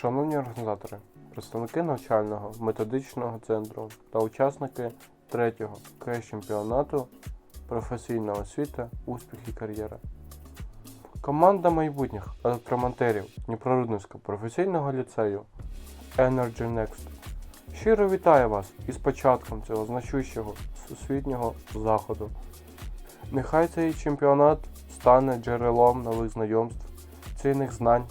Шановні організатори, представники навчального методичного центру та учасники третього КС чемпіонату професійна освіта, успіх і кар'єра. Команда майбутніх електромонтерів Дніпрорудницького професійного ліцею Energy Next щиро вітає вас із початком цього значущого всесвітнього заходу. Нехай цей чемпіонат стане джерелом нових знайомств, цінних знань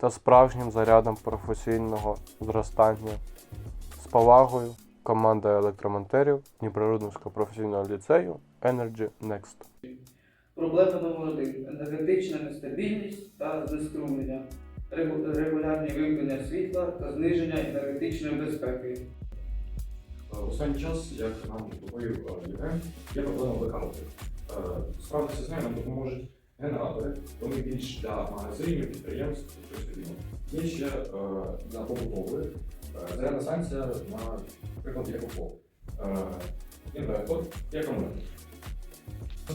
та справжнім зарядом професійного зростання. З повагою команда електромонтерів Дніпрорудницького професійного ліцею Energy Next. Проблема номер один енергетична нестабільність та знеструмлення, регулярні вимкнення світла та зниження енергетичної безпеки. Е, Останній час, як нам доповів е, є проблема блекаутів. Е, Справитися з нею нам допоможуть генератори, вони більш для магазинів, підприємств, подібне. Є ще е, для побутових е, зарядна на прикладі екофол. Е, Інвертор і акумулятор.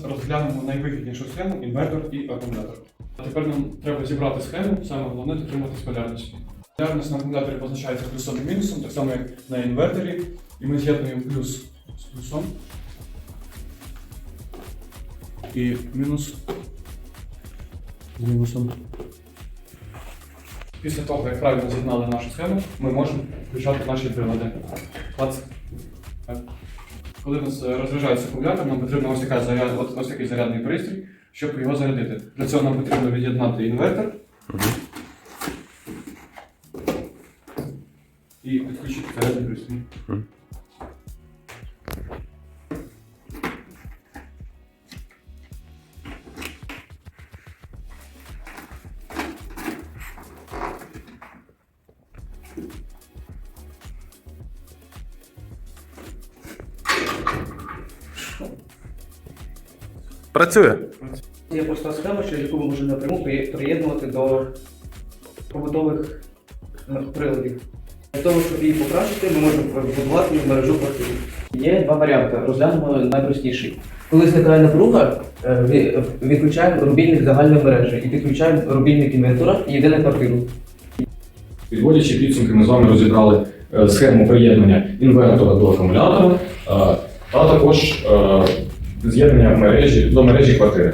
Розглянемо найвигіднішу схему інвертор і акумулятор. А тепер нам треба зібрати схему, саме головне дотриматись полярності. Полярність на акумуляторі позначається плюсом і мінусом, так само як на інверторі. І ми з'єднуємо плюс з плюсом. І мінус з мінусом. Після того, як правильно з'єднали нашу схему, ми можемо включати наші прилади. Клац. Так. Коли в нас е, розряджається акумулятор, нам потрібно ось, така заряд, от, ось такий зарядний пристрій, щоб його зарядити. Для цього нам потрібно від'єднати інвертор і підключити зарядний пристрій. Працює! Є проста схема, через яку ми можемо напряму приєднувати до побутових е, приладів. Для того, щоб її покращити, ми можемо побудувати мережу квартири. Є два варіанти. Розглянемо найпростіший. Коли зникає напруга, е, відключаємо рубільник загальної мережі і підключаємо рубільник інвертора і йде на квартиру. Підводячи підсумки, ми з вами розібрали е, схему приєднання інвертора до акумулятора, а також е, з'єднання мережі до мережі квартири.